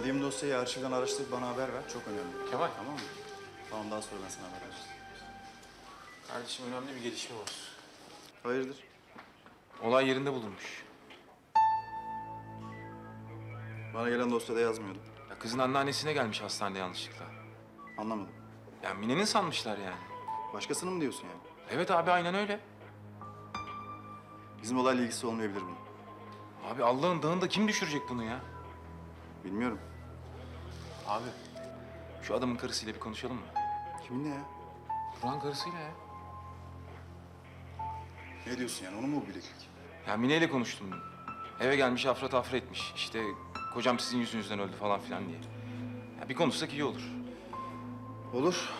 Dediğim dosyayı arşivden araştırıp bana haber ver. Çok önemli. Kemal. Tamam mı? Tamam daha sonra ben sana haber vereceğim. Kardeşim önemli bir gelişme var. Hayırdır? Olay yerinde bulunmuş. Bana gelen dosyada yazmıyordu. Ya kızın anneannesine gelmiş hastanede yanlışlıkla. Anlamadım. Ya Mine'nin sanmışlar yani. Başkasını mı diyorsun yani? Evet abi aynen öyle. Bizim olayla ilgisi olmayabilir bunun. Abi Allah'ın dağında kim düşürecek bunu ya? Bilmiyorum. Abi şu adamın karısıyla bir konuşalım mı? Kiminle ya? Burak'ın karısıyla ya. Ne diyorsun yani? Onu mu bu bileklik? Ya Mine ile konuştum. Eve gelmiş afra tafra etmiş. İşte kocam sizin yüzünüzden öldü falan filan diye. Ya bir konuşsak iyi olur. Olur.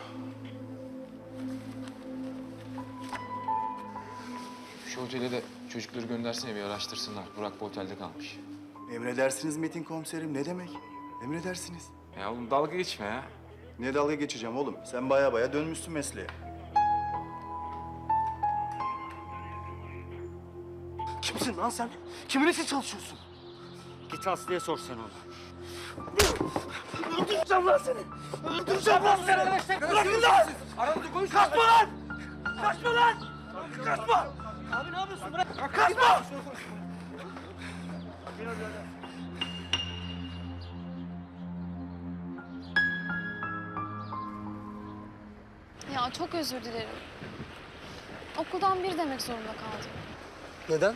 Şu otele de çocukları göndersene bir araştırsınlar. Burak bu otelde kalmış. Emredersiniz Metin komiserim. Ne demek? Emredersiniz. Ya oğlum dalga geçme ya. Ne dalga geçeceğim oğlum? Sen baya baya dönmüşsün mesleğe. Kimsin lan sen? Kimin için çalışıyorsun? Git Aslı'ya sor sen onu. Öldüreceğim lan seni! Öldüreceğim lan seni! Bırakın lan! Kaçma lan! Kaçma lan! Kaçma! Abi ne yapıyorsun? Bırak! Kaçma! Ya çok özür dilerim. Okuldan bir demek zorunda kaldım. Neden?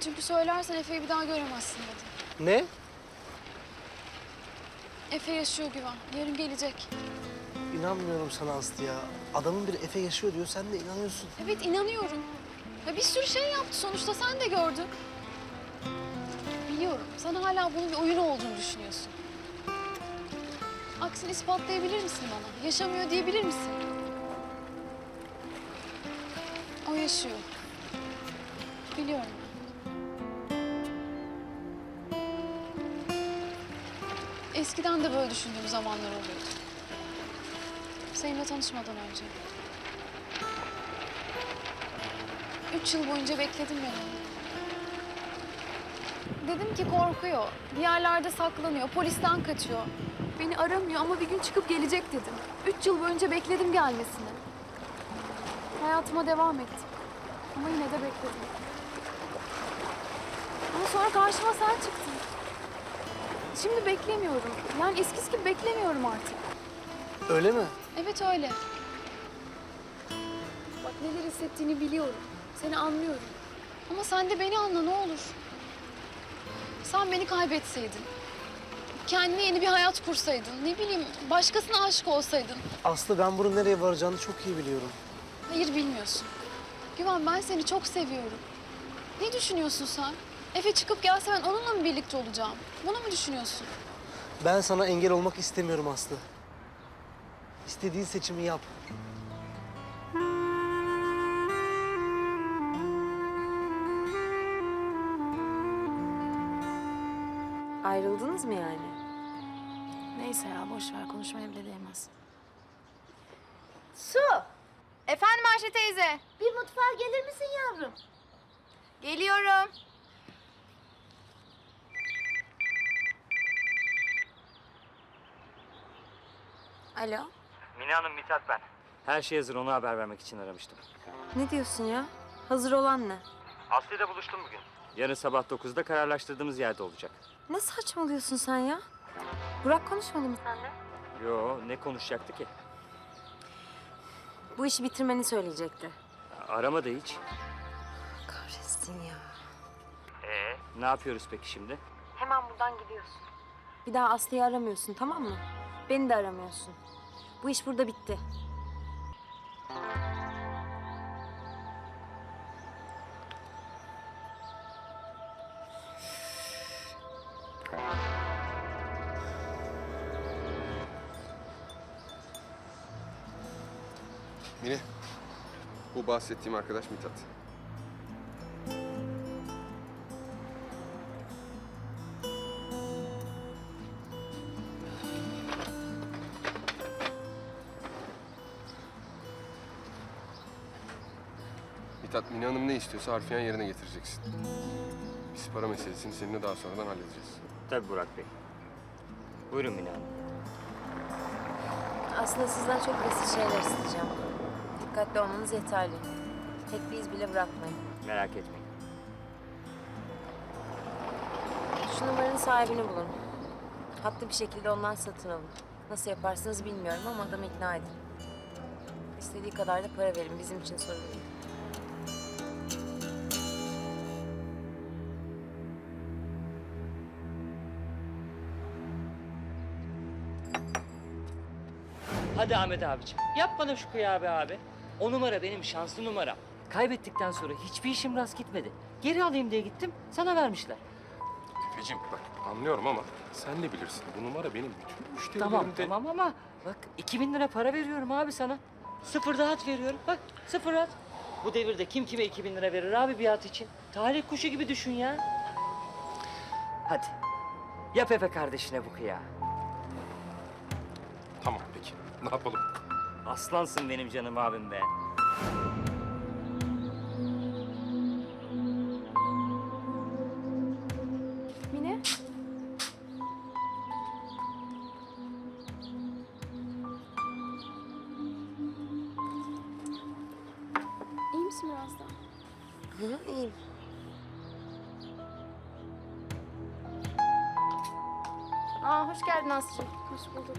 Çünkü söylersen Efe'yi bir daha göremezsin dedi. Ne? Efe yaşıyor Güven. Yarın gelecek. İnanmıyorum sana Aslı ya. Adamın bir Efe yaşıyor diyor, sen de inanıyorsun. Evet inanıyorum. Ya bir sürü şey yaptı sonuçta sen de gördün. Biliyorum. Sen hala bunun bir oyun olduğunu düşünüyorsun. Aksini ispatlayabilir misin bana? Yaşamıyor diyebilir misin? O yaşıyor. Biliyorum. Eskiden de böyle düşündüğüm zamanlar oluyordu. Seninle tanışmadan önce. Üç yıl boyunca bekledim ben onu. Dedim ki korkuyor. Bir yerlerde saklanıyor. Polisten kaçıyor. Beni aramıyor ama bir gün çıkıp gelecek dedim. Üç yıl boyunca bekledim gelmesini. Hayatıma devam ettim. Ama yine de bekledim. Ama sonra karşıma sen çıktın. Şimdi beklemiyorum. Yani eskisi gibi beklemiyorum artık. Öyle mi? Evet öyle. Bak neler hissettiğini biliyorum. Seni anlıyorum. Ama sen de beni anla ne olur. Sen beni kaybetseydin. Kendine yeni bir hayat kursaydın. Ne bileyim başkasına aşık olsaydın. Aslı ben bunun nereye varacağını çok iyi biliyorum. Hayır bilmiyorsun. Güven ben seni çok seviyorum. Ne düşünüyorsun sen? Efe çıkıp gelse ben onunla mı birlikte olacağım? Bunu mu düşünüyorsun? Ben sana engel olmak istemiyorum Aslı. İstediğin seçimi yap. Ayrıldınız mı yani? Neyse ya boş ver konuşmaya bile değmez. Su! Efendim Ayşe teyze. Bir mutfağa gelir misin yavrum? Geliyorum. Alo? Mine Hanım Mithat ben. Her şey hazır onu haber vermek için aramıştım. Ne diyorsun ya? Hazır olan ne? Aslı ile buluştum bugün. Yarın sabah 9'da kararlaştırdığımız yerde olacak. Ne saçmalıyorsun sen ya? Burak konuşmadı mı seninle? Yo ne konuşacaktı ki? Bu işi bitirmeni söyleyecekti. Aramadı hiç. Kahretsin ya. Ee, ne yapıyoruz peki şimdi? Hemen buradan gidiyorsun. Bir daha Aslı'yı aramıyorsun tamam mı? Beni de aramıyorsun. Bu iş burada bitti. Mine, bu bahsettiğim arkadaş Mithat. Mithat, Mine Hanım ne istiyorsa harfiyen yerine getireceksin. Biz para meselesini seninle daha sonradan halledeceğiz. Tabii Burak Bey. Buyurun Mine Hanım. Aslında sizden çok basit şeyler isteyeceğim. Dikkatli olmanız yeterli. Tek bir iz bile bırakmayın. Merak etmeyin. Şu numaranın sahibini bulun. Haklı bir şekilde ondan satın alın. Nasıl yaparsınız bilmiyorum ama adamı ikna edin. İstediği kadar da para verin. Bizim için sorun değil. Hadi Ahmet abiciğim. Yap bana şu kıyabe abi. O numara benim şanslı numaram. Kaybettikten sonra hiçbir işim rast gitmedi. Geri alayım diye gittim. Sana vermişler. Efe'cim bak anlıyorum ama sen de bilirsin. Bu numara benim bütün müşterilerimde... Tamam tamam ama bak 2000 lira para veriyorum abi sana. Sıfır da at veriyorum. Bak sıfır at. Bu devirde kim kime 2000 lira verir abi bir at için? Talih kuşu gibi düşün ya. Hadi. Yap Efe kardeşine bu kıya. Tamam peki. Ne yapalım? Aslansın benim canım abim be. Mine? İyi misin biraz daha? Hı, iyiyim. Aa hoş geldin Aslı'cığım. Hoş bulduk.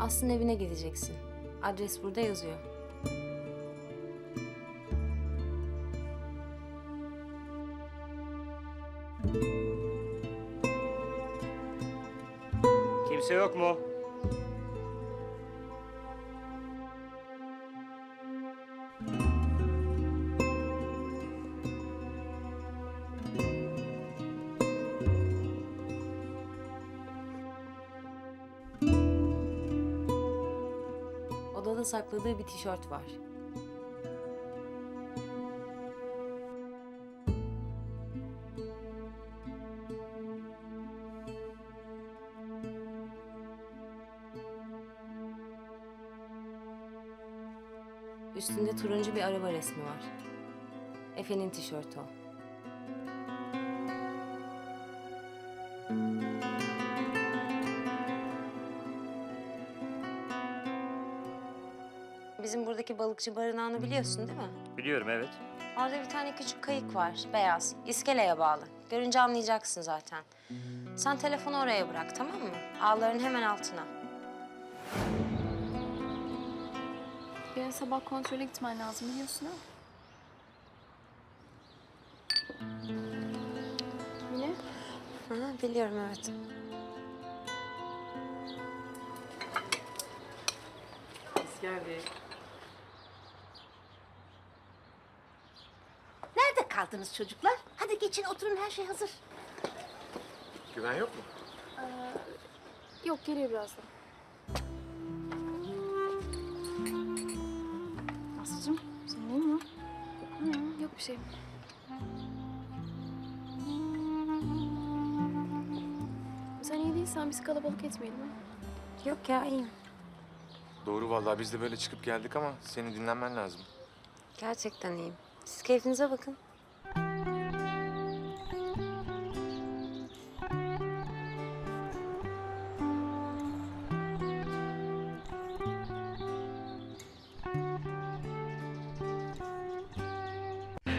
Aslı'nın evine gideceksin. Adres burada yazıyor. Kimse yok mu? Odada sakladığı bir tişört var. Üstünde turuncu bir araba resmi var. Efe'nin tişörtü o. Balıkçı barınağını biliyorsun değil mi? Biliyorum evet. Orada bir tane küçük kayık var, beyaz. İskeleye bağlı. Görünce anlayacaksın zaten. Sen telefonu oraya bırak, tamam mı? Ağların hemen altına. Yarın sabah kontrole gitmen lazım biliyorsun ha? Mine? Biliyorum evet. Nerede kaldınız çocuklar? Hadi geçin oturun her şey hazır. Güven yok mu? Yok geliyor birazdan. Aslıcığım senin iyi mi? Hı, yok bir şey. Sen iyi değilsen biz kalabalık etmeyelim ha. Yok ya, iyiyim. Doğru vallahi biz de böyle çıkıp geldik ama senin dinlenmen lazım. Gerçekten iyiyim. Siz keyfinize bakın.